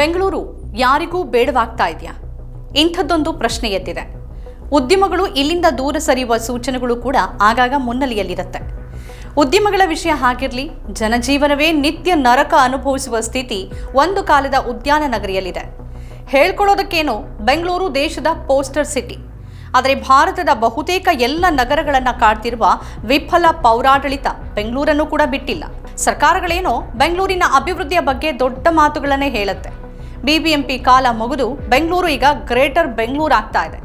ಬೆಂಗಳೂರು ಯಾರಿಗೂ ಬೇಡವಾಗ್ತಾ ಇದೆಯಾ? ಇಂಥದ್ದೊಂದು ಪ್ರಶ್ನೆ ಎದ್ದಿದೆ. ಉದ್ಯಮಗಳು ಇಲ್ಲಿಂದ ದೂರ ಸರಿಯುವ ಸೂಚನೆಗಳು ಕೂಡ ಆಗಾಗ ಮುನ್ನೆಲೆಯಲ್ಲಿರುತ್ತೆ. ಉದ್ಯಮಗಳ ವಿಷಯ ಹಾಗಿರಲಿ, ಜನಜೀವನವೇ ನಿತ್ಯ ನರಕ ಅನುಭವಿಸುವ ಸ್ಥಿತಿ ಒಂದು ಕಾಲದ ಉದ್ಯಾನ ನಗರಿಯಲ್ಲಿದೆ. ಹೇಳ್ಕೊಳ್ಳೋದಕ್ಕೇನು, ಬೆಂಗಳೂರು ದೇಶದ ಪೋಸ್ಟರ್ ಸಿಟಿ. ಆದರೆ ಭಾರತದ ಬಹುತೇಕ ಎಲ್ಲ ನಗರಗಳನ್ನು ಕಾಡ್ತಿರುವ ವಿಫಲ ಪೌರಾಡಳಿತ ಬೆಂಗಳೂರನ್ನು ಕೂಡ ಬಿಟ್ಟಿಲ್ಲ. ಸರ್ಕಾರಗಳೇನೋ ಬೆಂಗಳೂರಿನ ಅಭಿವೃದ್ಧಿಯ ಬಗ್ಗೆ ದೊಡ್ಡ ಮಾತುಗಳನ್ನೇ ಹೇಳುತ್ತೆ. ಬಿಬಿಎಂಪಿ ಕಾಲ ಮುಗಿದು ಬೆಂಗಳೂರು ಈಗ ಗ್ರೇಟರ್ ಬೆಂಗಳೂರು ಆಗ್ತಾ ಇದೆ.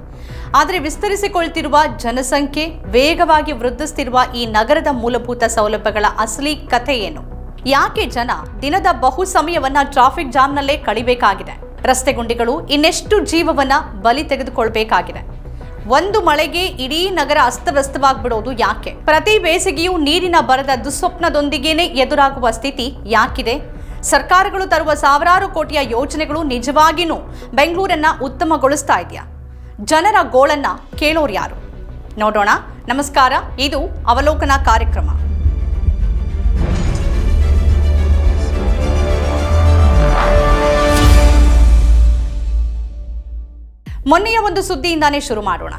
ಆದರೆ ವಿಸ್ತರಿಸಿಕೊಳ್ತಿರುವ ಜನಸಂಖ್ಯೆ, ವೇಗವಾಗಿ ವೃದ್ಧಿಸ್ತಿರುವ ಈ ನಗರದ ಮೂಲಭೂತ ಸೌಲಭ್ಯಗಳ ಅಸಲಿ ಕಥೆ ಏನು? ಯಾಕೆ ಜನ ದಿನದ ಬಹು ಸಮಯವನ್ನ ಟ್ರಾಫಿಕ್ ಜಾಮ್ನಲ್ಲೇ ಕಳಿಬೇಕಾಗಿದೆ? ರಸ್ತೆ ಗುಂಡಿಗಳು ಇನ್ನೆಷ್ಟು ಜೀವವನ್ನ ಬಲಿ ತೆಗೆದುಕೊಳ್ಬೇಕಾಗಿದೆ? ಒಂದು ಮಳೆಗೆ ಇಡೀ ನಗರ ಅಸ್ತವ್ಯಸ್ತವಾಗ್ಬಿಡೋದು ಯಾಕೆ? ಪ್ರತಿ ಬೇಸಿಗೆಯೂ ನೀರಿನ ಬರದ ದುಸ್ವಪ್ನದೊಂದಿಗೇನೆ ಎದುರಾಗುವ ಸ್ಥಿತಿ ಯಾಕಿದೆ? ಸರ್ಕಾರಗಳು ತರುವ ಸಾವಿರಾರು ಕೋಟಿಯ ಯೋಜನೆಗಳು ನಿಜವಾಗಿಯೂ ಬೆಂಗಳೂರನ್ನ ಉತ್ತಮಗೊಳಿಸ್ತಾ ಇದೆಯಾ? ಜನರ ಗೋಳನ್ನ ಕೇಳೋರು ಯಾರು? ನೋಡೋಣ. ನಮಸ್ಕಾರ. ಇದು ಅವಲೋಕನ ಕಾರ್ಯಕ್ರಮ. ಮೊನ್ನೆಯ ಒಂದು ಸುದ್ದಿಯಿಂದಾನೇ ಶುರು ಮಾಡೋಣ.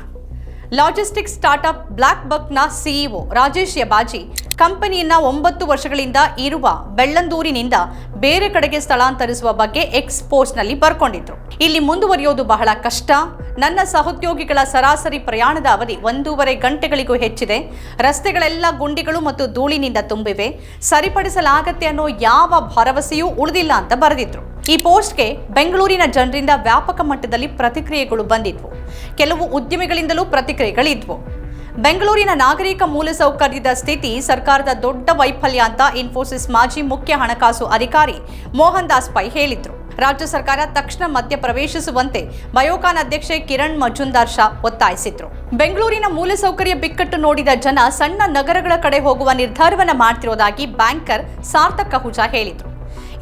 ಲಾಜಿಸ್ಟಿಕ್ಸ್ ಸ್ಟಾರ್ಟ್ಅಪ್ ಬ್ಲಾಕ್ ಬಕ್ನ ಸಿಇಒ ರಾಜೇಶ್ ಯಬಾಜಿ ಕಂಪನಿಯನ್ನ ಒಂಬತ್ತು ವರ್ಷಗಳಿಂದ ಇರುವ ಬೆಳ್ಳಂದೂರಿನಿಂದ ಬೇರೆ ಕಡೆಗೆ ಸ್ಥಳಾಂತರಿಸುವ ಬಗ್ಗೆ ಎಕ್ಸ್ ಪೋಸ್ಟ್ನಲ್ಲಿ ಬರ್ಕೊಂಡಿದ್ರು. ಇಲ್ಲಿ ಮುಂದುವರಿಯೋದು ಬಹಳ ಕಷ್ಟ. ನನ್ನ ಸಹೋದ್ಯೋಗಿಗಳ ಸರಾಸರಿ ಪ್ರಯಾಣದ ಅವಧಿ ಒಂದೂವರೆ ಗಂಟೆಗಳಿಗೂ ಹೆಚ್ಚಿದೆ. ರಸ್ತೆಗಳೆಲ್ಲ ಗುಂಡಿಗಳು ಮತ್ತು ಧೂಳಿನಿಂದ ತುಂಬಿವೆ. ಸರಿಪಡಿಸಲಾಗತ್ತೆ ಅನ್ನೋ ಯಾವ ಭರವಸೆಯೂ ಉಳಿದಿಲ್ಲ ಅಂತ ಬರೆದಿದ್ರು. ಈ ಪೋಸ್ಟ್ಗೆ ಬೆಂಗಳೂರಿನ ಜನರಿಂದ ವ್ಯಾಪಕ ಮಟ್ಟದಲ್ಲಿ ಪ್ರತಿಕ್ರಿಯೆಗಳು ಬಂದಿದ್ವು. ಕೆಲವು ಉದ್ಯಮಿಗಳಿಂದಲೂ ಪ್ರತಿಕ್ರಿಯೆಗಳಿದ್ವು. ಬೆಂಗಳೂರಿನ ನಾಗರಿಕ ಮೂಲಸೌಕರ್ಯದ ಸ್ಥಿತಿ, ಸರ್ಕಾರದ ದೊಡ್ಡ ವೈಫಲ್ಯ ಅಂತ ಇನ್ಫೋಸಿಸ್ ಮಾಜಿ ಮುಖ್ಯ ಹಣಕಾಸು ಅಧಿಕಾರಿ ಮೋಹನ್ ದಾಸ್ ಪೈ ಹೇಳಿದ್ರು. ರಾಜ್ಯ ಸರ್ಕಾರ ತಕ್ಷಣ ಮಧ್ಯ ಪ್ರವೇಶಿಸುವಂತೆ ಬಯೋಕಾನ್ ಅಧ್ಯಕ್ಷೆ ಕಿರಣ್ ಮಜುಂದಾರ್ ಶಾ ಒತ್ತಾಯಿಸಿದ್ರು. ಬೆಂಗಳೂರಿನ ಮೂಲಸೌಕರ್ಯ ಬಿಕ್ಕಟ್ಟು ನೋಡಿದ ಜನ ಸಣ್ಣ ನಗರಗಳ ಕಡೆ ಹೋಗುವ ನಿರ್ಧಾರವನ್ನು ಮಾಡ್ತಿರೋದಾಗಿ ಬ್ಯಾಂಕರ್ ಸಾರ್ಥಕ ಅಹುಜಾ ಹೇಳಿದ್ರು.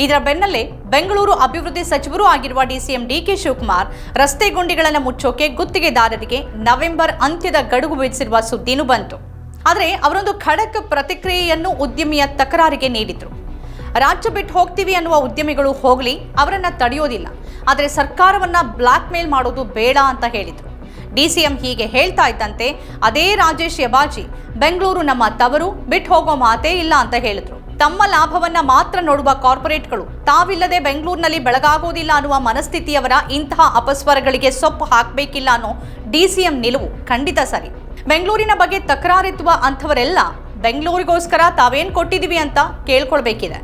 ಇದರ ಬೆನ್ನಲ್ಲೇ ಬೆಂಗಳೂರು ಅಭಿವೃದ್ಧಿ ಸಚಿವರೂ ಆಗಿರುವ ಡಿಸಿಎಂ ಡಿಕೆ ಶಿವಕುಮಾರ್ ರಸ್ತೆ ಗುಂಡಿಗಳನ್ನು ಮುಚ್ಚೋಕೆ ಗುತ್ತಿಗೆದಾರರಿಗೆ ನವೆಂಬರ್ ಅಂತ್ಯದ ಗಡುವು ವಿಧಿಸಿರುವ ಸುದ್ದಿನೂ ಬಂತು. ಆದರೆ ಅವರೊಂದು ಖಡಕ್ ಪ್ರತಿಕ್ರಿಯೆಯನ್ನು ಉದ್ಯಮಿಯ ತಕರಾರಿಗೆ ನೀಡಿದ್ರು. ರಾಜ್ಯ ಬಿಟ್ಟು ಹೋಗ್ತೀವಿ ಅನ್ನುವ ಉದ್ಯಮಿಗಳು ಹೋಗಲಿ, ಅವರನ್ನು ತಡೆಯೋದಿಲ್ಲ. ಆದರೆ ಸರ್ಕಾರವನ್ನು ಬ್ಲ್ಯಾಕ್ ಮೇಲ್ ಮಾಡೋದು ಬೇಡ ಅಂತ ಹೇಳಿದರು. ಡಿ ಸಿ ಎಂ ಹೀಗೆ ಹೇಳ್ತಾ ಇದ್ದಂತೆ ಅದೇ ರಾಜೇಶ್ ಯಬಾಜಿ, ಬೆಂಗಳೂರು ನಮ್ಮ ತವರು, ಬಿಟ್ಟು ಹೋಗೋ ಮಾತೇ ಇಲ್ಲ ಅಂತ ಹೇಳಿದರು. ತಮ್ಮ ಲಾಭವನ್ನ ಮಾತ್ರ ನೋಡುವ ಕಾರ್ಪೊರೇಟ್ಗಳು, ತಾವಿಲ್ಲದೆ ಬೆಂಗಳೂರಿನಲ್ಲಿ ಬೆಳಗಾಗೋದಿಲ್ಲ ಅನ್ನುವ ಮನಸ್ಥಿತಿಯವರ ಇಂತಹ ಅಪಸ್ವರಗಳಿಗೆ ಸೊಪ್ಪು ಹಾಕಬೇಕಿಲ್ಲ ಅನ್ನೋ ಡಿಸಿಎಂ ನಿಲುವು ಖಂಡಿತ ಸರಿ. ಬೆಂಗಳೂರಿನ ಬಗ್ಗೆ ತಕರಾರೆತ್ತುವ ಅಂಥವರೆಲ್ಲ, ಬೆಂಗಳೂರಿಗೋಸ್ಕರ ತಾವೇನು ಕೊಟ್ಟಿದ್ದೀವಿ ಅಂತ ಕೇಳ್ಕೊಳ್ಬೇಕಿದೆ.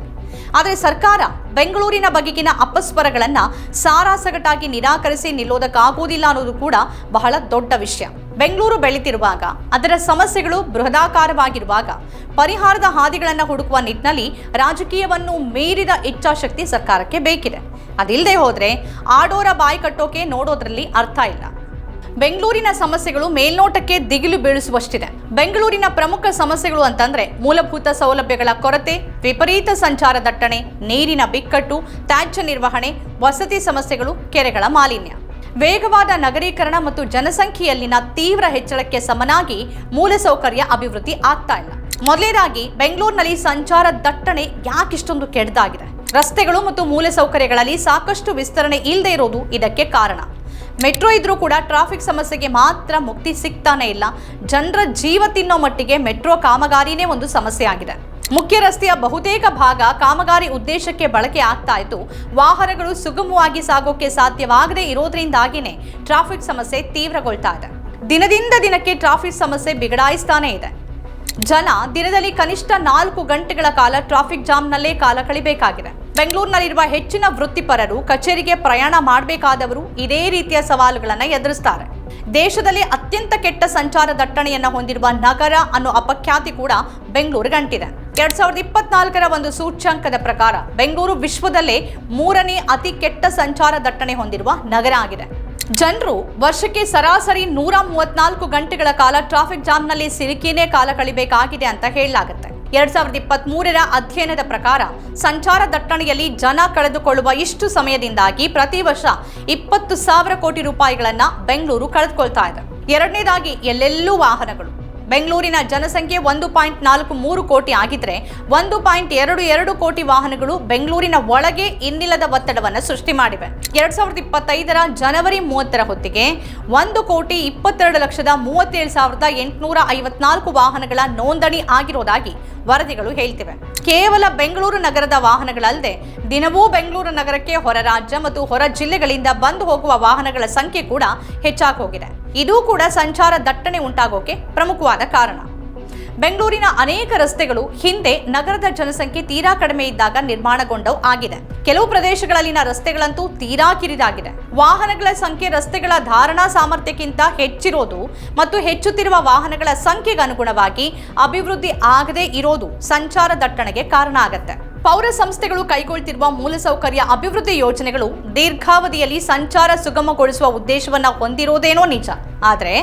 ಆದರೆ ಸರ್ಕಾರ ಬೆಂಗಳೂರಿನ ಬಗೆಗಿನ ಅಪಸ್ವರಗಳನ್ನ ಸಾರಾಸಗಟಾಗಿ ನಿರಾಕರಿಸಿ ನಿಲ್ಲೋದಕ್ಕಾಗೋದಿಲ್ಲ ಅನ್ನೋದು ಕೂಡ ಬಹಳ ದೊಡ್ಡ ವಿಷಯ. ಬೆಂಗಳೂರು ಬೆಳೀತಿರುವಾಗ, ಅದರ ಸಮಸ್ಯೆಗಳು ಬೃಹದಾಕಾರವಾಗಿರುವಾಗ, ಪರಿಹಾರದ ಹಾದಿಗಳನ್ನು ಹುಡುಕುವ ನಿಟ್ಟಿನಲ್ಲಿ ರಾಜಕೀಯವನ್ನು ಮೀರಿದ ಇಚ್ಛಾಶಕ್ತಿ ಸರ್ಕಾರಕ್ಕೆ ಬೇಕಿದೆ. ಅದಿಲ್ಲದೆ ಹೋದ್ರೆ ಆಡೋರ ಬಾಯಿ ಕಟ್ಟೋಕೆ ನೋಡೋದ್ರಲ್ಲಿ ಅರ್ಥ ಇಲ್ಲ. ಬೆಂಗಳೂರಿನ ಸಮಸ್ಯೆಗಳು ಮೇಲ್ನೋಟಕ್ಕೆ ದಿಗಿಲು ಬೀಳಿಸುವಷ್ಟಿದೆ. ಬೆಂಗಳೂರಿನ ಪ್ರಮುಖ ಸಮಸ್ಯೆಗಳು ಅಂತಂದ್ರೆ ಮೂಲಭೂತ ಸೌಲಭ್ಯಗಳ ಕೊರತೆ, ವಿಪರೀತ ಸಂಚಾರ ದಟ್ಟಣೆ, ನೀರಿನ ಬಿಕ್ಕಟ್ಟು, ತ್ಯಾಜ್ಯ ನಿರ್ವಹಣೆ, ವಸತಿ ಸಮಸ್ಯೆಗಳು, ಕೆರೆಗಳ ಮಾಲಿನ್ಯ. ವೇಗವಾದ ನಗರೀಕರಣ ಮತ್ತು ಜನಸಂಖ್ಯೆಯಲ್ಲಿನ ತೀವ್ರ ಹೆಚ್ಚಳಕ್ಕೆ ಸಮನಾಗಿ ಮೂಲಸೌಕರ್ಯ ಅಭಿವೃದ್ಧಿ ಆಗ್ತಾ ಇಲ್ಲ. ಮೊದಲೇದಾಗಿ ಬೆಂಗಳೂರಿನಲ್ಲಿ ಸಂಚಾರ ದಟ್ಟಣೆ ಯಾಕಿಷ್ಟೊಂದು ಕೆಡ್ದಾಗಿದೆ. ರಸ್ತೆಗಳು ಮತ್ತು ಮೂಲಸೌಕರ್ಯಗಳಲ್ಲಿ ಸಾಕಷ್ಟು ವಿಸ್ತರಣೆ ಇಲ್ಲದೆ ಇರೋದು ಇದಕ್ಕೆ ಕಾರಣ. ಮೆಟ್ರೋ ಇದ್ರೂ ಕೂಡ ಟ್ರಾಫಿಕ್ ಸಮಸ್ಯೆಗೆ ಮಾತ್ರ ಮುಕ್ತಿ ಸಿಗ್ತಾನೆ ಇಲ್ಲ. ಜನರ ಜೀವ ತಿನ್ನೋ ಮಟ್ಟಿಗೆ ಮೆಟ್ರೋ ಕಾಮಗಾರಿನೇ ಒಂದು ಸಮಸ್ಯೆ ಆಗಿದೆ. ಮುಖ್ಯ ರಸ್ತೆಯ ಬಹುತೇಕ ಭಾಗ ಕಾಮಗಾರಿ ಉದ್ದೇಶಕ್ಕೆ ಬಳಕೆ ಆಗ್ತಾ ಇದ್ದು ವಾಹನಗಳು ಸುಗಮವಾಗಿ ಸಾಗೋಕೆ ಸಾಧ್ಯವಾಗದೇ ಇರೋದ್ರಿಂದಾಗಿನೇ ಟ್ರಾಫಿಕ್ ಸಮಸ್ಯೆ ತೀವ್ರಗೊಳ್ತಾ ಇದೆ. ದಿನದಿಂದ ದಿನಕ್ಕೆ ಟ್ರಾಫಿಕ್ ಸಮಸ್ಯೆ ಬಿಗಡಾಯಿಸ್ತಾನೇ ಇದೆ. ಜನ ದಿನದಲ್ಲಿ ಕನಿಷ್ಠ ನಾಲ್ಕು ಗಂಟೆಗಳ ಕಾಲ ಟ್ರಾಫಿಕ್ ಜಾಮ್ನಲ್ಲೇ ಕಾಲ ಕಳಿಬೇಕಾಗಿದೆ. ಬೆಂಗಳೂರಿನಲ್ಲಿರುವ ಹೆಚ್ಚಿನ ವೃತ್ತಿಪರರು ಕಚೇರಿಗೆ ಪ್ರಯಾಣ ಮಾಡಬೇಕಾದವರು ಇದೇ ರೀತಿಯ ಸವಾಲುಗಳನ್ನು ಎದುರಿಸ್ತಾರೆ. ದೇಶದಲ್ಲಿ ಅತ್ಯಂತ ಕೆಟ್ಟ ಸಂಚಾರ ದಟ್ಟಣೆಯನ್ನು ಹೊಂದಿರುವ ನಗರ ಅನ್ನೋ ಅಪಖ್ಯಾತಿ ಕೂಡ ಬೆಂಗಳೂರಿಗಂಟಿದೆ ಎರಡ್ ಸಾವಿರದ ಇಪ್ಪತ್ನಾಲ್ಕರ ಒಂದು ಸೂಚ್ಯಂಕದ ಪ್ರಕಾರ ಬೆಂಗಳೂರು ವಿಶ್ವದಲ್ಲೇ ಮೂರನೇ ಅತಿ ಕೆಟ್ಟ ಸಂಚಾರ ದಟ್ಟಣೆ ಹೊಂದಿರುವ ನಗರ ಆಗಿದೆ. ಜನರು ವರ್ಷಕ್ಕೆ ಸರಾಸರಿ ನೂರ ಮೂವತ್ನಾಲ್ಕು ಗಂಟೆಗಳ ಕಾಲ ಟ್ರಾಫಿಕ್ ಜಾಮ್ನಲ್ಲಿ ಸಿಲುಕಿನೇ ಕಾಲ ಕಳಿಬೇಕಾಗಿದೆ ಅಂತ ಹೇಳಲಾಗುತ್ತೆ. ಎರಡ್ ಸಾವಿರದ ಇಪ್ಪತ್ತ್ ಅಧ್ಯಯನದ ಪ್ರಕಾರ ಸಂಚಾರ ದಟ್ಟಣೆಯಲ್ಲಿ ಜನ ಕಳೆದುಕೊಳ್ಳುವ ಇಷ್ಟು ಸಮಯದಿಂದಾಗಿ ಪ್ರತಿ ವರ್ಷ ಇಪ್ಪತ್ತು ಸಾವಿರ ಕೋಟಿ ರೂಪಾಯಿಗಳನ್ನ ಬೆಂಗಳೂರು ಕಳೆದುಕೊಳ್ತಾ ಇದೆ. ಎರಡನೇದಾಗಿ ಎಲ್ಲೆಲ್ಲೂ ವಾಹನಗಳು. ಬೆಂಗಳೂರಿನ ಜನಸಂಖ್ಯೆ ಒಂದು ಪಾಯಿಂಟ್ ನಾಲ್ಕು ಮೂರು ಕೋಟಿ ಆಗಿದ್ರೆ ಒಂದು ಪಾಯಿಂಟ್ ಎರಡು ಎರಡು ಕೋಟಿ ವಾಹನಗಳು ಬೆಂಗಳೂರಿನ ಒಳಗೆ ಇನ್ನಿಲ್ಲದ ಒತ್ತಡವನ್ನು ಸೃಷ್ಟಿ ಮಾಡಿವೆ. ಎರಡ್ ಸಾವಿರದ ಇಪ್ಪತ್ತೈದರ ಜನವರಿ ಮೂವತ್ತರ ಹೊತ್ತಿಗೆ ಒಂದು ಕೋಟಿ ಇಪ್ಪತ್ತೆರಡು ಲಕ್ಷದ ಮೂವತ್ತೇಳು ಸಾವಿರದ ಎಂಟುನೂರ ಐವತ್ನಾಲ್ಕು ವಾಹನಗಳ ನೋಂದಣಿ ಆಗಿರೋದಾಗಿ ವರದಿಗಳು ಹೇಳ್ತಿವೆ. ಕೇವಲ ಬೆಂಗಳೂರು ನಗರದ ವಾಹನಗಳಲ್ಲದೆ ದಿನವೂ ಬೆಂಗಳೂರು ನಗರಕ್ಕೆ ಹೊರ ರಾಜ್ಯ ಮತ್ತು ಹೊರ ಜಿಲ್ಲೆಗಳಿಂದ ಬಂದು ಹೋಗುವ ವಾಹನಗಳ ಸಂಖ್ಯೆ ಕೂಡ ಹೆಚ್ಚಾಗಿ ಹೋಗಿದೆ. ಇದು ಕೂಡ ಸಂಚಾರ ದಟ್ಟಣೆ ಉಂಟಾಗೋಕೆ ಪ್ರಮುಖವಾದ ಕಾರಣ. ಬೆಂಗಳೂರಿನ ಅನೇಕ ರಸ್ತೆಗಳು ಹಿಂದೆ ನಗರದ ಜನಸಂಖ್ಯೆ ತೀರಾ ಕಡಿಮೆ ಇದ್ದಾಗ ನಿರ್ಮಾಣಗೊಂಡವು ಆಗಿದೆ. ಕೆಲವು ಪ್ರದೇಶಗಳಲ್ಲಿನ ರಸ್ತೆಗಳಂತೂ ತೀರಾ ಕಿರಿದಾಗಿದೆ. ವಾಹನಗಳ ಸಂಖ್ಯೆ ರಸ್ತೆಗಳ ಧಾರಣಾ ಸಾಮರ್ಥ್ಯಕ್ಕಿಂತ ಹೆಚ್ಚಿರೋದು ಮತ್ತು ಹೆಚ್ಚುತ್ತಿರುವ ವಾಹನಗಳ ಸಂಖ್ಯೆಗೆ ಅನುಗುಣವಾಗಿ ಅಭಿವೃದ್ಧಿ ಆಗದೇ ಇರೋದು ಸಂಚಾರ ದಟ್ಟಣೆಗೆ ಕಾರಣ ಆಗತ್ತೆ. ಪೌರ ಸಂಸ್ಥೆಗಳು ಕೈಗೊಳ್ತಿರುವ ಮೂಲಸೌಕರ್ಯ ಅಭಿವೃದ್ಧಿ ಯೋಜನೆಗಳು ದೀರ್ಘಾವಧಿಯಲ್ಲಿ ಸಂಚಾರ ಸುಗಮಗೊಳಿಸುವ ಉದ್ದೇಶವನ್ನು ಹೊಂದಿರೋದೇನೋ ನಿಜ. ಆದರೆ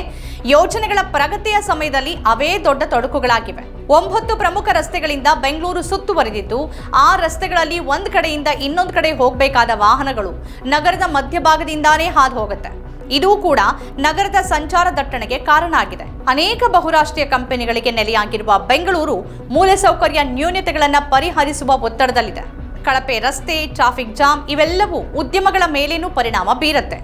ಯೋಜನೆಗಳ ಪ್ರಗತಿಯ ಸಮಯದಲ್ಲಿ ಅವೇ ದೊಡ್ಡ ತೊಡಕುಗಳಾಗಿವೆ. ಒಂಬತ್ತು ಪ್ರಮುಖ ರಸ್ತೆಗಳಿಂದ ಬೆಂಗಳೂರು ಸುತ್ತುವರೆದಿದ್ದು, ಆ ರಸ್ತೆಗಳಲ್ಲಿ ಒಂದು ಕಡೆಯಿಂದ ಇನ್ನೊಂದು ಕಡೆ ಹೋಗಬೇಕಾದ ವಾಹನಗಳು ನಗರದ ಮಧ್ಯಭಾಗದಿಂದಾನೇ ಹಾದು ಹೋಗುತ್ತೆ. ಇದು ಕೂಡ ನಗರದ ಸಂಚಾರ ದಟ್ಟಣೆಗೆ ಕಾರಣ ಆಗಿದೆ. ಅನೇಕ ಬಹುರಾಷ್ಟ್ರೀಯ ಕಂಪನಿಗಳಿಗೆ ನೆಲೆಯಾಗಿರುವ ಬೆಂಗಳೂರು ಮೂಲಸೌಕರ್ಯ ನ್ಯೂನತೆಗಳನ್ನು ಪರಿಹರಿಸುವ ಒತ್ತಡದಲ್ಲಿದೆ. ಕಳಪೆ ರಸ್ತೆ, ಟ್ರಾಫಿಕ್ ಜಾಮ್ ಇವೆಲ್ಲವೂ ಉದ್ಯಮಗಳ ಮೇಲೇನೂ ಪರಿಣಾಮ ಬೀರುತ್ತೆ.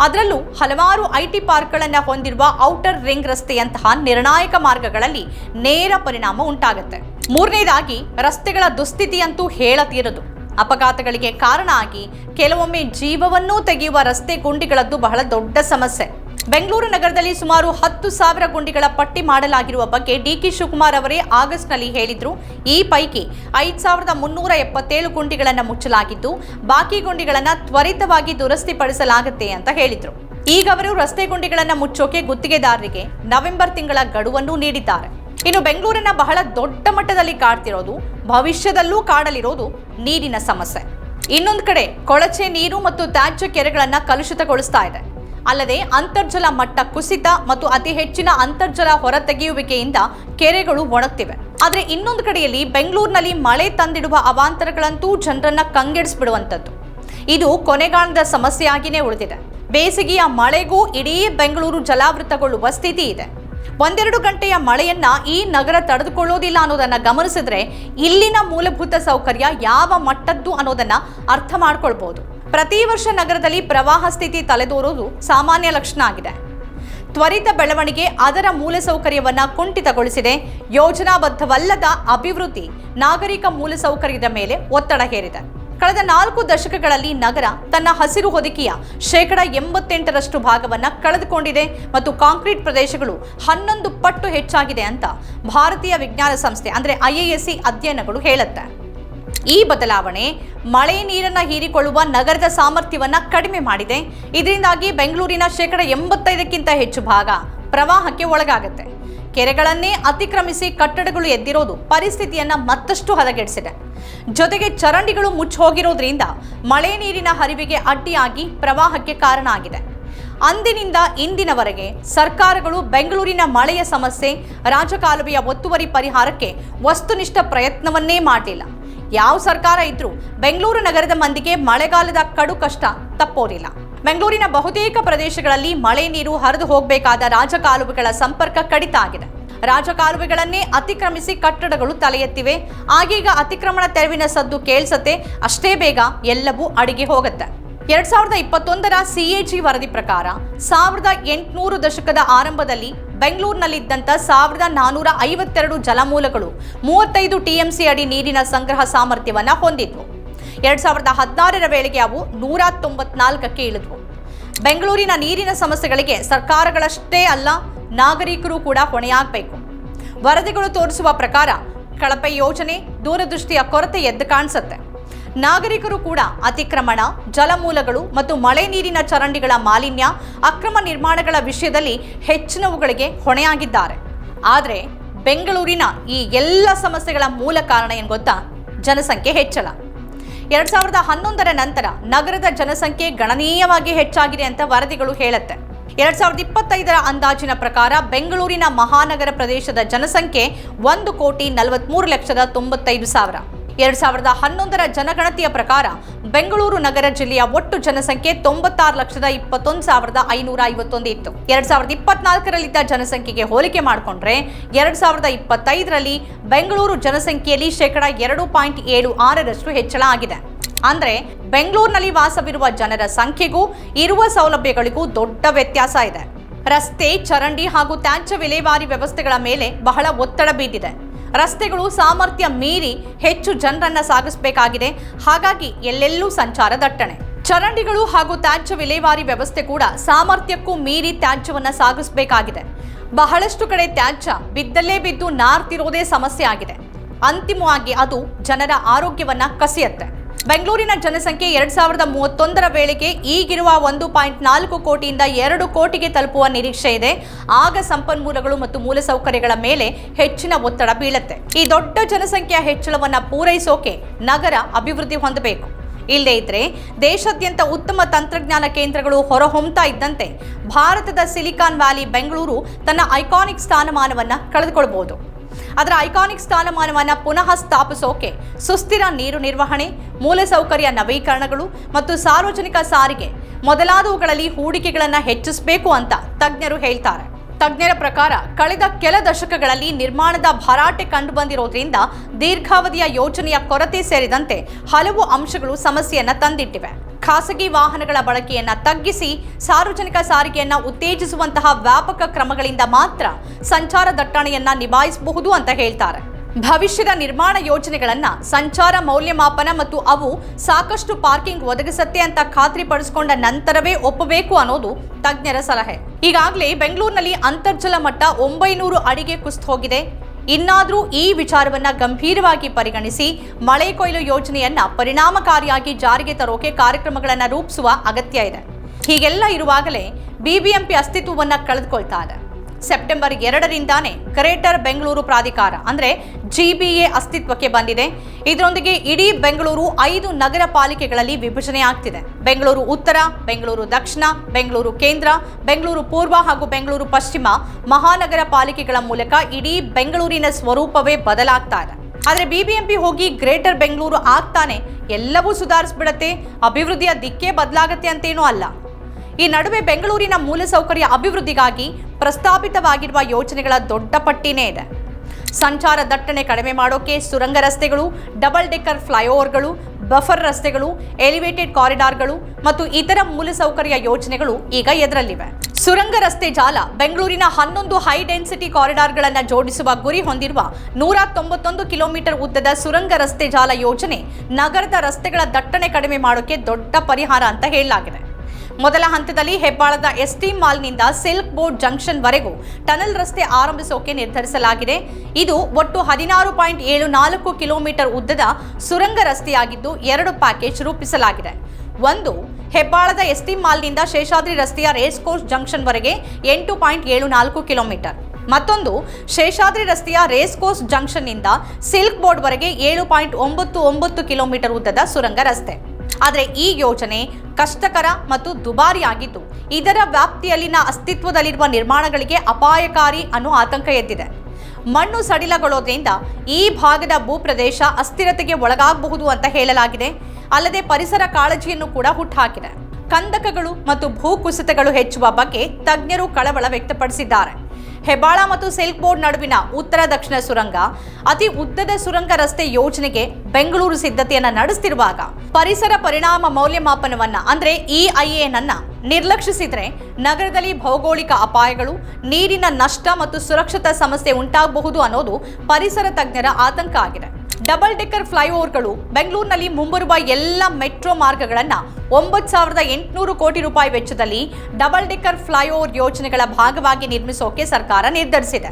ಅದರಲ್ಲೂ ಹಲವಾರು ಐಟಿ ಪಾರ್ಕ್ಗಳನ್ನು ಹೊಂದಿರುವ ಔಟರ್ ರಿಂಗ್ ರಸ್ತೆಯಂತಹ ನಿರ್ಣಾಯಕ ಮಾರ್ಗಗಳಲ್ಲಿ ನೇರ ಪರಿಣಾಮ ಉಂಟಾಗುತ್ತೆ. ಮೂರನೇದಾಗಿ ರಸ್ತೆಗಳ ದುಸ್ಥಿತಿಯಂತೂ ಹೇಳತೀರದು. ಅಪಘಾತಗಳಿಗೆ ಕಾರಣ ಆಗಿ ಕೆಲವೊಮ್ಮೆ ಜೀವವನ್ನೂ ತೆಗೆಯುವ ರಸ್ತೆ ಗುಂಡಿಗಳದ್ದು ಬಹಳ ದೊಡ್ಡ ಸಮಸ್ಯೆ. ಬೆಂಗಳೂರು ನಗರದಲ್ಲಿ ಸುಮಾರು ಹತ್ತು ಸಾವಿರ ಗುಂಡಿಗಳ ಪಟ್ಟಿ ಮಾಡಲಾಗಿರುವ ಬಗ್ಗೆ ಡಿ ಕೆ ಶಿವಕುಮಾರ್ ಅವರೇ ಆಗಸ್ಟ್ನಲ್ಲಿ ಹೇಳಿದ್ರು. ಈ ಪೈಕಿ ಐದು ಸಾವಿರದ ಮುನ್ನೂರ ಎಪ್ಪತ್ತೇಳು ಗುಂಡಿಗಳನ್ನು ಮುಚ್ಚಲಾಗಿದ್ದು, ಬಾಕಿ ಗುಂಡಿಗಳನ್ನು ತ್ವರಿತವಾಗಿ ದುರಸ್ತಿಪಡಿಸಲಾಗುತ್ತೆ ಅಂತ ಹೇಳಿದರು. ಈಗ ಅವರು ರಸ್ತೆ ಗುಂಡಿಗಳನ್ನು ಮುಚ್ಚೋಕೆ ಗುತ್ತಿಗೆದಾರರಿಗೆ ನವೆಂಬರ್ ತಿಂಗಳ ಗಡುವನ್ನು ನೀಡಿದ್ದಾರೆ. ಇನ್ನು ಬೆಂಗಳೂರನ್ನ ಬಹಳ ದೊಡ್ಡ ಮಟ್ಟದಲ್ಲಿ ಕಾಡ್ತಿರೋದು, ಭವಿಷ್ಯದಲ್ಲೂ ಕಾಡಲಿರೋದು ನೀರಿನ ಸಮಸ್ಯೆ. ಇನ್ನೊಂದು ಕಡೆ ಕೊಳಚೆ ನೀರು ಮತ್ತು ತ್ಯಾಜ್ಯ ಕೆರೆಗಳನ್ನ ಕಲುಷಿತಗೊಳಿಸ್ತಾ ಇದೆ. ಅಲ್ಲದೆ ಅಂತರ್ಜಲ ಮಟ್ಟ ಕುಸಿತ ಮತ್ತು ಅತಿ ಹೆಚ್ಚಿನ ಅಂತರ್ಜಲ ಹೊರತೆಗೆಯುವಿಕೆಯಿಂದ ಕೆರೆಗಳು ಒಣಗ್ತಿವೆ. ಆದರೆ ಇನ್ನೊಂದು ಕಡೆಯಲ್ಲಿ ಬೆಂಗಳೂರಿನಲ್ಲಿ ಮಳೆ ತಂದಿಡುವ ಅವಾಂತರಗಳಂತೂ ಜನರನ್ನ ಕಂಗೆಡಿಸ್ಬಿಡುವಂಥದ್ದು. ಇದು ಕೊನೆಗಾಣದ ಸಮಸ್ಯೆಯಾಗಿಯೇ ಉಳಿದಿದೆ. ಬೇಸಿಗೆಯ ಮಳೆಗೂ ಇಡೀ ಬೆಂಗಳೂರು ಜಲಾವೃತಗೊಳ್ಳುವ ಸ್ಥಿತಿ ಇದೆ. ಒಂದೆರಡು ಗಂಟೆಯ ಮಳೆಯನ್ನ ಈ ನಗರ ತಡೆದುಕೊಳ್ಳೋದಿಲ್ಲ ಅನ್ನೋದನ್ನ ಗಮನಿಸಿದ್ರೆ ಇಲ್ಲಿನ ಮೂಲಭೂತ ಸೌಕರ್ಯ ಯಾವ ಮಟ್ಟದ್ದು ಅನ್ನೋದನ್ನ ಅರ್ಥ ಮಾಡ್ಕೊಳ್ಬಹುದು ಪ್ರತಿ ವರ್ಷ ನಗರದಲ್ಲಿ ಪ್ರವಾಹ ಸ್ಥಿತಿ ತಲೆದೋರೋದು ಸಾಮಾನ್ಯ ಲಕ್ಷಣ ಆಗಿದೆ. ತ್ವರಿತ ಬೆಳವಣಿಗೆ ಅದರ ಮೂಲಸೌಕರ್ಯವನ್ನ ಕುಂಠಿತಗೊಳಿಸಿದೆ. ಯೋಜನಾಬದ್ಧವಲ್ಲದ ಅಭಿವೃದ್ಧಿ ನಾಗರಿಕ ಮೂಲಸೌಕರ್ಯದ ಮೇಲೆ ಒತ್ತಡ ಹೇರಿದೆ. ಕಳೆದ ನಾಲ್ಕು ದಶಕಗಳಲ್ಲಿ ನಗರ ತನ್ನ ಹಸಿರು ಹೊದಿಕೆಯ ಶೇಕಡ ಎಂಬತ್ತೆಂಟರಷ್ಟು ಭಾಗವನ್ನು ಕಳೆದುಕೊಂಡಿದೆ ಮತ್ತು ಕಾಂಕ್ರೀಟ್ ಪ್ರದೇಶಗಳು ಹನ್ನೊಂದು ಪಟ್ಟು ಹೆಚ್ಚಾಗಿದೆ ಅಂತ ಭಾರತೀಯ ವಿಜ್ಞಾನ ಸಂಸ್ಥೆ, ಅಂದರೆ ಐಎಎಸ್ಸಿ ಅಧ್ಯಯನಗಳು ಹೇಳುತ್ತೆ. ಈ ಬದಲಾವಣೆ ಮಳೆ ನೀರನ್ನು ಹೀರಿಕೊಳ್ಳುವ ನಗರದ ಸಾಮರ್ಥ್ಯವನ್ನು ಕಡಿಮೆ ಮಾಡಿದೆ. ಇದರಿಂದಾಗಿ ಬೆಂಗಳೂರಿನ ಶೇಕಡ ಎಂಬತ್ತೈದಕ್ಕಿಂತ ಹೆಚ್ಚು ಭಾಗ ಪ್ರವಾಹಕ್ಕೆ ಒಳಗಾಗುತ್ತೆ. ಕೆರೆಗಳನ್ನೇ ಅತಿಕ್ರಮಿಸಿ ಕಟ್ಟಡಗಳು ಎದ್ದಿರೋದು ಪರಿಸ್ಥಿತಿಯನ್ನ ಮತ್ತಷ್ಟು ಹದಗೆಡಿಸಿದೆ. ಜೊತೆಗೆ ಚರಂಡಿಗಳು ಮುಚ್ಚಿ ಹೋಗಿರೋದ್ರಿಂದ ಮಳೆ ನೀರಿನ ಹರಿವಿಗೆ ಅಡ್ಡಿಯಾಗಿ ಪ್ರವಾಹಕ್ಕೆ ಕಾರಣ ಆಗಿದೆ. ಅಂದಿನಿಂದ ಇಂದಿನವರೆಗೆ ಸರ್ಕಾರಗಳು ಬೆಂಗಳೂರಿನ ಮಳೆಯ ಸಮಸ್ಯೆ, ರಾಜಕಾಲುವೆಯ ಒತ್ತುವರಿ ಪರಿಹಾರಕ್ಕೆ ವಸ್ತುನಿಷ್ಠ ಪ್ರಯತ್ನವನ್ನೇ ಮಾಡಲಿಲ್ಲ. ಯಾವ ಸರ್ಕಾರ ಇದ್ರೂ ಬೆಂಗಳೂರು ನಗರದ ಮಂದಿಗೆ ಮಳೆಗಾಲದ ಕಡು ಕಷ್ಟ ತಪ್ಪೋರಿಲ್ಲ ಬೆಂಗಳೂರಿನ ಬಹುತೇಕ ಪ್ರದೇಶಗಳಲ್ಲಿ ಮಳೆ ನೀರು ಹರಿದು ಹೋಗಬೇಕಾದ ರಾಜಕಾಲುವೆಗಳ ಸಂಪರ್ಕ ಕಡಿತ ಆಗಿದೆ. ರಾಜಕಾಲುವೆಗಳನ್ನೇ ಅತಿಕ್ರಮಿಸಿ ಕಟ್ಟಡಗಳು ತಲೆ ಎತ್ತಿವೆ ಆಗೀಗ ಅತಿಕ್ರಮಣ ತೆರವಿನ ಸದ್ದು ಕೇಳಿಸತ್ತೆ. ಅಷ್ಟೇ ಬೇಗ ಎಲ್ಲವೂ ಅಡಿಗೆ ಹೋಗುತ್ತೆ. ಎರಡ್ ಸಾವಿರದ ಇಪ್ಪತ್ತೊಂದರ ಸಿಎಜಿ ವರದಿ ಪ್ರಕಾರ ಸಾವಿರದ ಎಂಟುನೂರು ದಶಕದ ಆರಂಭದಲ್ಲಿ ಬೆಂಗಳೂರಿನಲ್ಲಿದ್ದಂಥ ಸಾವಿರದ ನಾನೂರ ಐವತ್ತೆರಡು ಜಲಮೂಲಗಳು ಮೂವತ್ತೈದು ಟಿಎಂಸಿ ಅಡಿ ನೀರಿನ ಸಂಗ್ರಹ ಸಾಮರ್ಥ್ಯವನ್ನ ಹೊಂದಿದ್ವು. ಎರಡ್ ಸಾವಿರದ ಹದಿನಾರರ ವೇಳೆಗೆ ಅವು ನೂರ ತೊಂಬತ್ನಾಲ್ಕಕ್ಕೆ ಇಳಿದ್ವು. ಬೆಂಗಳೂರಿನ ನೀರಿನ ಸಮಸ್ಯೆಗಳಿಗೆ ಸರ್ಕಾರಗಳಷ್ಟೇ ಅಲ್ಲ, ನಾಗರಿಕರು ಕೂಡ ಹೊಣೆಯಾಗಬೇಕು. ವರದಿಗಳು ತೋರಿಸುವ ಪ್ರಕಾರ ಕಳಪೆ ಯೋಜನೆ ದೂರದೃಷ್ಟಿಯ ಕೊರತೆ ಎದ್ದು ಕಾಣಿಸುತ್ತೆ. ನಾಗರಿಕರು ಕೂಡ ಅತಿಕ್ರಮಣ, ಜಲಮೂಲಗಳು ಮತ್ತು ಮಳೆ ನೀರಿನ ಚರಂಡಿಗಳ ಮಾಲಿನ್ಯ, ಅಕ್ರಮ ನಿರ್ಮಾಣಗಳ ವಿಷಯದಲ್ಲಿ ಹೆಚ್ಚಿನವುಗಳಿಗೆ ಹೊಣೆಯಾಗಿದ್ದಾರೆ. ಆದರೆ ಬೆಂಗಳೂರಿನ ಈ ಎಲ್ಲ ಸಮಸ್ಯೆಗಳ ಮೂಲ ಕಾರಣ ಏನು ಗೊತ್ತಾ? ಜನಸಂಖ್ಯೆ ಹೆಚ್ಚಳ. ಎರಡ್ ಸಾವಿರದ ಹನ್ನೊಂದರ ನಂತರ ನಗರದ ಜನಸಂಖ್ಯೆ ಗಣನೀಯವಾಗಿ ಹೆಚ್ಚಾಗಿದೆ ಅಂತ ವರದಿಗಳು ಹೇಳುತ್ತೆ. ಎರಡ್ ಸಾವಿರದ ಇಪ್ಪತ್ತೈದರ ಅಂದಾಜಿನ ಪ್ರಕಾರ ಬೆಂಗಳೂರಿನ ಮಹಾನಗರ ಪ್ರದೇಶದ ಜನಸಂಖ್ಯೆ ಒಂದು ಕೋಟಿ ನಲವತ್ಮೂರು ಲಕ್ಷದ ತೊಂಬತ್ತೈದು ಸಾವಿರ. ಎರಡ್ ಸಾವಿರದ ಹನ್ನೊಂದರ ಜನಗಣತಿಯ ಪ್ರಕಾರ ಬೆಂಗಳೂರು ನಗರ ಜಿಲ್ಲೆಯ ಒಟ್ಟು ಜನಸಂಖ್ಯೆ ತೊಂಬತ್ತಾರು ಲಕ್ಷದ ಇಪ್ಪತ್ತೊಂದು ಸಾವಿರದ ಐನೂರ ಐವತ್ತೊಂದು ಇತ್ತು. ಎರಡ್ ಸಾವಿರದ ಇಪ್ಪತ್ನಾಲ್ಕರಲ್ಲಿದ್ದ ಜನಸಂಖ್ಯೆಗೆ ಹೋಲಿಕೆ ಮಾಡಿಕೊಂಡ್ರೆ ಎರಡ್ ಸಾವಿರದ ಇಪ್ಪತ್ತೈದರಲ್ಲಿ ಬೆಂಗಳೂರು ಜನಸಂಖ್ಯೆಯಲ್ಲಿ ಶೇಕಡ ಎರಡು ಪಾಯಿಂಟ್ ಏಳು ಆರರಷ್ಟು ಹೆಚ್ಚಳ ಆಗಿದೆ. ಅಂದ್ರೆ ಬೆಂಗಳೂರಿನಲ್ಲಿ ವಾಸವಿರುವ ಜನರ ಸಂಖ್ಯೆಗೂ ಇರುವ ಸೌಲಭ್ಯಗಳಿಗೂ ದೊಡ್ಡ ವ್ಯತ್ಯಾಸ ಇದೆ. ರಸ್ತೆ, ಚರಂಡಿ ಹಾಗೂ ತ್ಯಾಜ್ಯ ವಿಲೇವಾರಿ ವ್ಯವಸ್ಥೆಗಳ ಮೇಲೆ ಬಹಳ ಒತ್ತಡ ಬಿದ್ದಿದೆ ರಸ್ತೆಗಳು ಸಾಮರ್ಥ್ಯ ಮೀರಿ ಹೆಚ್ಚು ಜನರನ್ನ ಸಾಗಿಸಬೇಕಾಗಿದೆ. ಹಾಗಾಗಿ ಎಲ್ಲೆಲ್ಲೂ ಸಂಚಾರ ದಟ್ಟಣೆ. ಚರಂಡಿಗಳು ಹಾಗೂ ತ್ಯಾಜ್ಯ ವಿಲೇವಾರಿ ವ್ಯವಸ್ಥೆ ಕೂಡ ಸಾಮರ್ಥ್ಯಕ್ಕೂ ಮೀರಿ ತ್ಯಾಜ್ಯವನ್ನು ಸಾಗಿಸಬೇಕಾಗಿದೆ. ಬಹಳಷ್ಟು ಕಡೆ ತ್ಯಾಜ್ಯ ಬಿದ್ದಲ್ಲೇ ಬಿದ್ದು ನಾರ್ತಿರೋದೇ ಸಮಸ್ಯೆ ಆಗಿದೆ. ಅಂತಿಮವಾಗಿ ಅದು ಜನರ ಆರೋಗ್ಯವನ್ನ ಕಸಿಯತ್ತೆ. ಬೆಂಗಳೂರಿನ ಜನಸಂಖ್ಯೆ ಎರಡ್ ಸಾವಿರದ ಮೂವತ್ತೊಂದರ ವೇಳೆಗೆ ಈಗಿರುವ ಒಂದು ಪಾಯಿಂಟ್ ನಾಲ್ಕು ಕೋಟಿಯಿಂದ ಎರಡು ಕೋಟಿಗೆ ತಲುಪುವ ನಿರೀಕ್ಷೆ ಇದೆ. ಆಗ ಸಂಪನ್ಮೂಲಗಳು ಮತ್ತು ಮೂಲಸೌಕರ್ಯಗಳ ಮೇಲೆ ಹೆಚ್ಚಿನ ಒತ್ತಡ ಬೀಳುತ್ತೆ. ಈ ದೊಡ್ಡ ಜನಸಂಖ್ಯೆಯ ಹೆಚ್ಚಳವನ್ನು ಪೂರೈಸೋಕೆ ನಗರ ಅಭಿವೃದ್ಧಿ ಹೊಂದಬೇಕು. ಇಲ್ಲದೇ ಇದ್ರೆ ದೇಶಾದ್ಯಂತ ಉತ್ತಮ ತಂತ್ರಜ್ಞಾನ ಕೇಂದ್ರಗಳು ಹೊರಹೊಮ್ತಾ ಇದ್ದಂತೆ ಭಾರತದ ಸಿಲಿಕಾನ್ ವ್ಯಾಲಿ ಬೆಂಗಳೂರು ತನ್ನ ಐಕಾನಿಕ್ ಸ್ಥಾನಮಾನವನ್ನು ಕಳೆದುಕೊಳ್ಬಹುದು. ಅದರ ಐಕಾನಿಕ್ ಸ್ಥಾನಮಾನವನ್ನು ಪುನಃ ಸ್ಥಾಪಿಸೋಕೆ ಸುಸ್ಥಿರ ನೀರು ನಿರ್ವಹಣೆ ಮೂಲಸೌಕರ್ಯ ನವೀಕರಣಗಳು ಮತ್ತು ಸಾರ್ವಜನಿಕ ಸಾರಿಗೆ ಮೊದಲಾದವುಗಳಲ್ಲಿ ಹೂಡಿಕೆಗಳನ್ನು ಹೆಚ್ಚಿಸಬೇಕು ಅಂತ ತಜ್ಞರು ಹೇಳ್ತಾರೆ. ತಜ್ಞರ ಪ್ರಕಾರ ಕಳೆದ ಕೆಲ ದಶಕಗಳಲ್ಲಿ ನಿರ್ಮಾಣದ ಭರಾಟೆ ಕಂಡುಬಂದಿರೋದ್ರಿಂದ ದೀರ್ಘಾವಧಿಯ ಯೋಜನೆಯ ಕೊರತೆ ಸೇರಿದಂತೆ ಹಲವು ಅಂಶಗಳು ಸಮಸ್ಯೆಯನ್ನು ತಂದಿಟ್ಟಿವೆ. ಖಾಸಗಿ ವಾಹನಗಳ ಬಳಕೆಯನ್ನ ತಗ್ಗಿಸಿ ಸಾರ್ವಜನಿಕ ಸಾರಿಗೆಯನ್ನ ಉತ್ತೇಜಿಸುವಂತಹ ವ್ಯಾಪಕ ಕ್ರಮಗಳಿಂದ ಮಾತ್ರ ಸಂಚಾರ ದಟ್ಟಣೆಯನ್ನ ನಿಭಾಯಿಸಬಹುದು ಅಂತ ಹೇಳ್ತಾರೆ. ಭವಿಷ್ಯದ ನಿರ್ಮಾಣ ಯೋಜನೆಗಳನ್ನ ಸಂಚಾರ ಮೌಲ್ಯಮಾಪನ ಮತ್ತು ಅವು ಸಾಕಷ್ಟು ಪಾರ್ಕಿಂಗ್ ಒದಗಿಸತ್ತೆ ಅಂತ ಖಾತ್ರಿಪಡಿಸಿಕೊಂಡ ನಂತರವೇ ಒಪ್ಪಬೇಕು ಅನ್ನೋದು ತಜ್ಞರ ಸಲಹೆ. ಈಗಾಗಲೇ ಬೆಂಗಳೂರಿನಲ್ಲಿ ಅಂತರ್ಜಲ ಮಟ್ಟ ಒಂಬೈನೂರು ಅಡಿಗೆ ಕುಸಿದು ಹೋಗಿದೆ. ಇನ್ನಾದರೂ ಈ ವಿಚಾರವನ್ನ ಗಂಭೀರವಾಗಿ ಪರಿಗಣಿಸಿ ಮಳೆ ಕೊಯ್ಲು ಯೋಜನೆಯನ್ನ ಪರಿಣಾಮಕಾರಿಯಾಗಿ ಜಾರಿಗೆ ತರೋಕೆ ಕಾರ್ಯಕ್ರಮಗಳನ್ನು ರೂಪಿಸುವ ಅಗತ್ಯ ಇದೆ. ಹೀಗೆಲ್ಲ ಇರುವಾಗಲೇ ಬಿಬಿಎಂಪಿ ಅಸ್ತಿತ್ವವನ್ನು ಕಳೆದುಕೊಳ್ತಾ ಇದೆ. ಸೆಪ್ಟೆಂಬರ್ ಎರಡರಿಂದಾನೇ ಗ್ರೇಟರ್ ಬೆಂಗಳೂರು ಪ್ರಾಧಿಕಾರ, ಅಂದ್ರೆ ಜಿಬಿಎ ಅಸ್ತಿತ್ವಕ್ಕೆ ಬಂದಿದೆ. ಇದರೊಂದಿಗೆ ಇಡೀ ಬೆಂಗಳೂರು ಐದು ನಗರ ಪಾಲಿಕೆಗಳಲ್ಲಿ ವಿಭಜನೆ ಆಗ್ತಿದೆ. ಬೆಂಗಳೂರು ಉತ್ತರ, ಬೆಂಗಳೂರು ದಕ್ಷಿಣ, ಬೆಂಗಳೂರು ಕೇಂದ್ರ, ಬೆಂಗಳೂರು ಪೂರ್ವ ಹಾಗೂ ಬೆಂಗಳೂರು ಪಶ್ಚಿಮ ಮಹಾನಗರ ಪಾಲಿಕೆಗಳ ಮೂಲಕ ಇಡೀ ಬೆಂಗಳೂರಿನ ಸ್ವರೂಪವೇ ಬದಲಾಗ್ತಾ ಇದೆ. ಆದರೆ ಬಿಬಿಎಂಪಿ ಹೋಗಿ ಗ್ರೇಟರ್ ಬೆಂಗಳೂರು ಆಗ್ತಾನೆ, ಎಲ್ಲವೂ ಸುಧಾರಿಸ್ಬಿಡತ್ತೆ, ಅಭಿವೃದ್ಧಿಯ ದಿಕ್ಕೇ ಬದಲಾಗತ್ತೆ ಅಂತೇನೂ ಅಲ್ಲ. ಈ ನಡುವೆ ಬೆಂಗಳೂರಿನ ಮೂಲಸೌಕರ್ಯ ಅಭಿವೃದ್ಧಿಗಾಗಿ ಪ್ರಸ್ತಾಪಿತವಾಗಿರುವ ಯೋಜನೆಗಳ ದೊಡ್ಡ ಪಟ್ಟಿನೇ ಇದೆ. ಸಂಚಾರ ದಟ್ಟಣೆ ಕಡಿಮೆ ಮಾಡೋಕೆ ಸುರಂಗ ರಸ್ತೆಗಳು ಡಬಲ್ ಡೆಕ್ಕರ್ ಫ್ಲೈಓವರ್ಗಳು ಬಫರ್ ರಸ್ತೆಗಳು ಎಲಿವೇಟೆಡ್ ಕಾರಿಡಾರ್ಗಳು ಮತ್ತು ಇತರ ಮೂಲಸೌಕರ್ಯ ಯೋಜನೆಗಳು ಈಗ ಎದುರಲ್ಲಿವೆ. ಸುರಂಗ ರಸ್ತೆ ಜಾಲ ಬೆಂಗಳೂರಿನ ಹನ್ನೊಂದು ಹೈ ಡೆನ್ಸಿಟಿ ಕಾರಿಡಾರ್ಗಳನ್ನು ಜೋಡಿಸುವ ಗುರಿ ಹೊಂದಿರುವ ನೂರ ತೊಂಬತ್ತೊಂದು ಕಿಲೋಮೀಟರ್ ಉದ್ದದ ಸುರಂಗ ರಸ್ತೆ ಜಾಲ ಯೋಜನೆ ನಗರದ ರಸ್ತೆಗಳ ದಟ್ಟಣೆ ಕಡಿಮೆ ಮಾಡೋಕೆ ದೊಡ್ಡ ಪರಿಹಾರ ಅಂತ ಹೇಳಲಾಗಿದೆ. ಮೊದಲ ಹಂತದಲ್ಲಿ ಹೆಬ್ಬಾಳದ ಎಸ್ಟಿ ಮಾಲ್ನಿಂದ ಸಿಲ್ಕ್ ಬೋರ್ಡ್ ಜಂಕ್ಷನ್ ವರೆಗೂ ಟನಲ್ ರಸ್ತೆ ಆರಂಭಿಸೋಕೆ ನಿರ್ಧರಿಸಲಾಗಿದೆ. ಇದು ಒಟ್ಟು ಹದಿನಾರು ಪಾಯಿಂಟ್ ಏಳು ನಾಲ್ಕು ಕಿಲೋಮೀಟರ್ ಉದ್ದದ ಸುರಂಗ ರಸ್ತೆಯಾಗಿದ್ದು ಎರಡು ಪ್ಯಾಕೇಜ್ ರೂಪಿಸಲಾಗಿದೆ. ಒಂದು, ಹೆಬ್ಬಾಳದ ಎಸ್ಟಿ ಮಾಲ್ನಿಂದ ಶೇಷಾದ್ರಿ ರಸ್ತೆಯ ರೇಸ್ ಕೋರ್ಸ್ ಜಂಕ್ಷನ್ ವರೆಗೆ ಎಂಟು ಪಾಯಿಂಟ್ ಏಳು ನಾಲ್ಕು ಕಿಲೋಮೀಟರ್. ಮತ್ತೊಂದು, ಶೇಷಾದ್ರಿ ರಸ್ತೆಯ ರೇಸ್ ಕೋರ್ಸ್ ಜಂಕ್ಷನ್ನಿಂದ ಸಿಲ್ಕ್ ಬೋರ್ಡ್ ವರೆಗೆ ಏಳು ಪಾಯಿಂಟ್ ಒಂಬತ್ತು ಒಂಬತ್ತು ಕಿಲೋಮೀಟರ್ ಉದ್ದದ ಸುರಂಗ ರಸ್ತೆ. ಆದರೆ ಈ ಯೋಜನೆ ಕಷ್ಟಕರ ಮತ್ತು ದುಬಾರಿಯಾಗಿದ್ದು, ಇದರ ವ್ಯಾಪ್ತಿಯಲ್ಲಿನ ಅಸ್ತಿತ್ವದಲ್ಲಿರುವ ನಿರ್ಮಾಣಗಳಿಗೆ ಅಪಾಯಕಾರಿ ಅನ್ನೋ ಆತಂಕ ಎದ್ದಿದೆ. ಮಣ್ಣು ಸಡಿಲಗೊಳ್ಳೋದ್ರಿಂದ ಈ ಭಾಗದ ಭೂಪ್ರದೇಶ ಅಸ್ಥಿರತೆಗೆ ಒಳಗಾಗಬಹುದು ಅಂತ ಹೇಳಲಾಗಿದೆ. ಅಲ್ಲದೆ ಪರಿಸರ ಕಾಳಜಿಯನ್ನು ಕೂಡ ಹುಟ್ಟುಹಾಕಿದೆ ಕಂದಕಗಳು ಮತ್ತು ಭೂಕುಸಿತಗಳು ಹೆಚ್ಚುವ ಬಗ್ಗೆ ತಜ್ಞರು ಕಳವಳ ವ್ಯಕ್ತಪಡಿಸಿದ್ದಾರೆ. ಹೆಬ್ಬಾಳ ಮತ್ತು ಸಿಲ್ಕ್ ಬೋರ್ಡ್ ನಡುವಿನ ಉತ್ತರ ದಕ್ಷಿಣ ಸುರಂಗ, ಅತಿ ಉದ್ದದ ಸುರಂಗ ರಸ್ತೆ ಯೋಜನೆಗೆ ಬೆಂಗಳೂರು ಸಿದ್ಧತೆಯನ್ನ ನಡೆಸುತ್ತಿರುವಾಗ ಪರಿಸರ ಪರಿಣಾಮ ಮೌಲ್ಯಮಾಪನವನ್ನ, ಅಂದ್ರೆ ಇಐಎನನ್ನ ನಿರ್ಲಕ್ಷಿಸಿದರೆ ನಗರದಲ್ಲಿ ಭೌಗೋಳಿಕ ಅಪಾಯಗಳು, ನೀರಿನ ನಷ್ಟ ಮತ್ತು ಸುರಕ್ಷತಾ ಸಮಸ್ಯೆ ಉಂಟಾಗಬಹುದು ಅನ್ನೋದು ಪರಿಸರ ತಜ್ಞರ ಆತಂಕ ಆಗಿದೆ. ಡಬಲ್ ಡೆಕ್ಕರ್ ಫ್ಲೈಓವರ್ಗಳು ಬೆಂಗಳೂರಿನಲ್ಲಿ ಮುಂಬರುವ ಎಲ್ಲ ಮೆಟ್ರೋ ಮಾರ್ಗಗಳನ್ನು ಒಂಬತ್ತು ಸಾವಿರದ ಎಂಟುನೂರು ಕೋಟಿ ರೂಪಾಯಿ ವೆಚ್ಚದಲ್ಲಿ ಡಬಲ್ ಡೆಕ್ಕರ್ ಫ್ಲೈಓವರ್ ಯೋಜನೆಗಳ ಭಾಗವಾಗಿ ನಿರ್ಮಿಸೋಕೆ ಸರ್ಕಾರ ನಿರ್ಧರಿಸಿದೆ.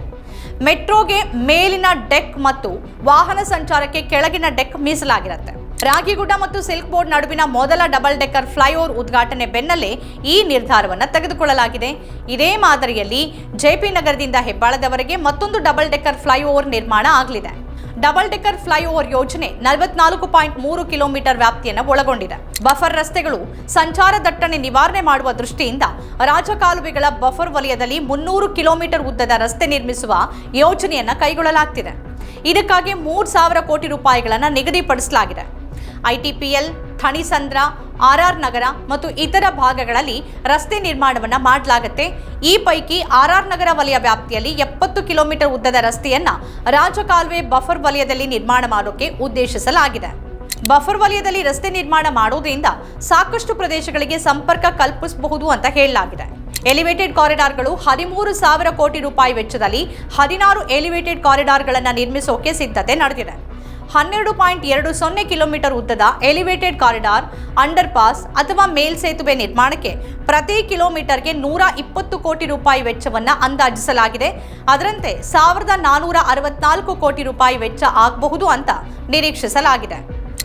ಮೆಟ್ರೋಗೆ ಮೇಲಿನ ಡೆಕ್ ಮತ್ತು ವಾಹನ ಸಂಚಾರಕ್ಕೆ ಕೆಳಗಿನ ಡೆಕ್ ಮೀಸಲಾಗಿರುತ್ತೆ. ರಾಗಿಗುಡ್ಡ ಮತ್ತು ಸಿಲ್ಕ್ ಬೋರ್ಡ್ ನಡುವಿನ ಮೊದಲ ಡಬಲ್ ಡೆಕ್ಕರ್ ಫ್ಲೈಓವರ್ ಉದ್ಘಾಟನೆ ಬೆನ್ನಲ್ಲೇ ಈ ನಿರ್ಧಾರವನ್ನು ತೆಗೆದುಕೊಳ್ಳಲಾಗಿದೆ. ಇದೇ ಮಾದರಿಯಲ್ಲಿ ಜೆಪಿ ನಗರದಿಂದ ಹೆಬ್ಬಾಳದವರೆಗೆ ಮತ್ತೊಂದು ಡಬಲ್ ಡೆಕ್ಕರ್ ಫ್ಲೈಓವರ್ ನಿರ್ಮಾಣ ಆಗಲಿದೆ. ಡಬಲ್ ಡೆಕರ್ ಫ್ಲೈಓವರ್ ಯೋಜನೆ ನಲವತ್ನಾಲ್ಕು ಪಾಯಿಂಟ್ ಮೂರು ಕಿಲೋಮೀಟರ್ ವ್ಯಾಪ್ತಿಯನ್ನು ಒಳಗೊಂಡಿದೆ. ಬಫರ್ ರಸ್ತೆಗಳು ಸಂಚಾರ ದಟ್ಟಣೆ ನಿವಾರಣೆ ಮಾಡುವ ದೃಷ್ಟಿಯಿಂದ ರಾಜಕಾಲುವೆಗಳ ಬಫರ್ ವಲಯದಲ್ಲಿ ಮುನ್ನೂರು ಕಿಲೋಮೀಟರ್ ಉದ್ದದ ರಸ್ತೆ ನಿರ್ಮಿಸುವ ಯೋಜನೆಯನ್ನು ಕೈಗೊಳ್ಳಲಾಗ್ತಿದೆ. ಇದಕ್ಕಾಗಿ ಮೂರು ಸಾವಿರ ಕೋಟಿ ರೂಪಾಯಿಗಳನ್ನು ನಿಗದಿಪಡಿಸಲಾಗಿದೆ. ಐಟಿಪಿಎಲ್ ಥಣಿಸಂದ್ರ, ಆರ್ ನಗರ ಮತ್ತು ಇತರ ಭಾಗಗಳಲ್ಲಿ ರಸ್ತೆ ನಿರ್ಮಾಣವನ್ನು ಮಾಡಲಾಗುತ್ತೆ. ಈ ಪೈಕಿ ಆರ್ ಆರ್ ನಗರ ವಲಯ ವ್ಯಾಪ್ತಿಯಲ್ಲಿ ಎಪ್ಪತ್ತು ಕಿಲೋಮೀಟರ್ ಉದ್ದದ ರಸ್ತೆಯನ್ನ ರಾಜಕಾಲುವೆ ಬಫರ್ ವಲಯದಲ್ಲಿ ನಿರ್ಮಾಣ ಮಾಡೋಕೆ ಉದ್ದೇಶಿಸಲಾಗಿದೆ. ಬಫರ್ ವಲಯದಲ್ಲಿ ರಸ್ತೆ ನಿರ್ಮಾಣ ಮಾಡೋದ್ರಿಂದ ಸಾಕಷ್ಟು ಪ್ರದೇಶಗಳಿಗೆ ಸಂಪರ್ಕ ಕಲ್ಪಿಸಬಹುದು ಅಂತ ಹೇಳಲಾಗಿದೆ. ಎಲಿವೇಟೆಡ್ ಕಾರಿಡಾರ್ಗಳು ಹದಿಮೂರು ಸಾವಿರ ಕೋಟಿ ರೂಪಾಯಿ ವೆಚ್ಚದಲ್ಲಿ ಹದಿನಾರು ಎಲಿವೇಟೆಡ್ ಕಾರಿಡಾರ್ಗಳನ್ನು ನಿರ್ಮಿಸೋಕೆ ಸಿದ್ಧತೆ ನಡೆದಿದೆ. ಹನ್ನೆರಡು ಪಾಯಿಂಟ್ ಎರಡು ಸೊನ್ನೆ ಕಿಲೋಮೀಟರ್ ಉದ್ದದ ಎಲಿವೇಟೆಡ್ ಕಾರಿಡಾರ್ ಅಂಡರ್ ಪಾಸ್ ಅಥವಾ ಮೇಲ್ಸೇತುವೆ ನಿರ್ಮಾಣಕ್ಕೆ ಪ್ರತಿ ಕಿಲೋಮೀಟರ್ಗೆ ನೂರ ಇಪ್ಪತ್ತು ಕೋಟಿ ರೂಪಾಯಿ ವೆಚ್ಚವನ್ನು ಅಂದಾಜಿಸಲಾಗಿದೆ. ಅದರಂತೆ ಸಾವಿರದ ನಾನೂರ ಅರವತ್ನಾಲ್ಕು ಕೋಟಿ ರೂಪಾಯಿ ವೆಚ್ಚ ಆಗಬಹುದು ಅಂತ ನಿರೀಕ್ಷಿಸಲಾಗಿದೆ.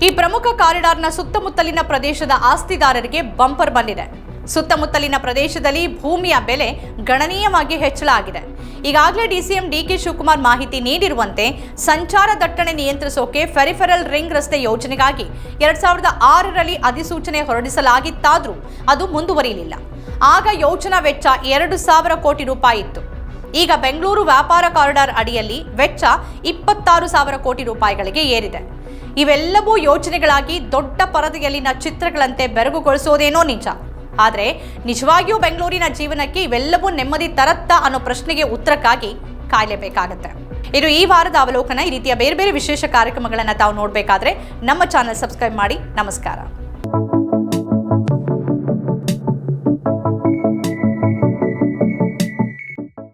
ಈ ಪ್ರಮುಖ ಕಾರಿಡಾರ್ನ ಸುತ್ತಮುತ್ತಲಿನ ಪ್ರದೇಶದ ಆಸ್ತಿದಾರರಿಗೆ ಬಂಪರ್ ಬಂದಿದೆ. ಸುತ್ತಮುತ್ತಲಿನ ಪ್ರದೇಶದಲ್ಲಿ ಭೂಮಿಯ ಬೆಲೆ ಗಣನೀಯವಾಗಿ ಹೆಚ್ಚಳ ಆಗಿದೆ. ಈಗಾಗಲೇ ಡಿಸಿಎಂ ಡಿಕೆ ಶಿವಕುಮಾರ್ ಮಾಹಿತಿ ನೀಡಿರುವಂತೆ ಸಂಚಾರ ದಟ್ಟಣೆ ನಿಯಂತ್ರಿಸೋಕೆ ಫೆರಿಫೆರಲ್ ರಿಂಗ್ ರಸ್ತೆ ಯೋಜನೆಗಾಗಿ ಎರಡ್ ಸಾವಿರದ ಆರರಲ್ಲಿ ಅಧಿಸೂಚನೆ ಹೊರಡಿಸಲಾಗಿತ್ತಾದರೂ ಅದು ಮುಂದುವರಿಯಲಿಲ್ಲ. ಆಗ ಯೋಜನಾ ವೆಚ್ಚ ಎರಡು ಸಾವಿರ ಕೋಟಿ ರೂಪಾಯಿ ಇತ್ತು. ಈಗ ಬೆಂಗಳೂರು ವ್ಯಾಪಾರ ಕಾರಿಡಾರ್ ಅಡಿಯಲ್ಲಿ ವೆಚ್ಚ ಇಪ್ಪತ್ತಾರು ಸಾವಿರ ಕೋಟಿ ರೂಪಾಯಿಗಳಿಗೆ ಏರಿದೆ. ಇವೆಲ್ಲವೂ ಯೋಜನೆಗಳಾಗಿ ದೊಡ್ಡ ಪರದೆಯಲ್ಲಿನ ಚಿತ್ರಗಳಂತೆ ಬೆರಗುಗೊಳಿಸೋದೇನೋ ನಿಜ. ಆದರೆ ನಿಜವಾಗಿಯೂ ಬೆಂಗಳೂರಿನ ಜೀವನಕ್ಕೆ ಇವೆಲ್ಲವೂ ನೆಮ್ಮದಿ ತರತ್ತಾ ಅನ್ನೋ ಪ್ರಶ್ನೆಗೆ ಉತ್ತರಕ್ಕಾಗಿ ಕಾಯಲೇಬೇಕಾಗತ್ತೆ. ಇದು ಈ ವಾರದ ಅವಲೋಕನ ಈ ರೀತಿಯ ಬೇರೆ ಬೇರೆ ವಿಶೇಷ ಕಾರ್ಯಕ್ರಮಗಳನ್ನು ತಾವು ನೋಡಬೇಕಾದ್ರೆ ನಮ್ಮ ಚಾನಲ್ ಸಬ್ಸ್ಕ್ರೈಬ್ ಮಾಡಿ ನಮಸ್ಕಾರ.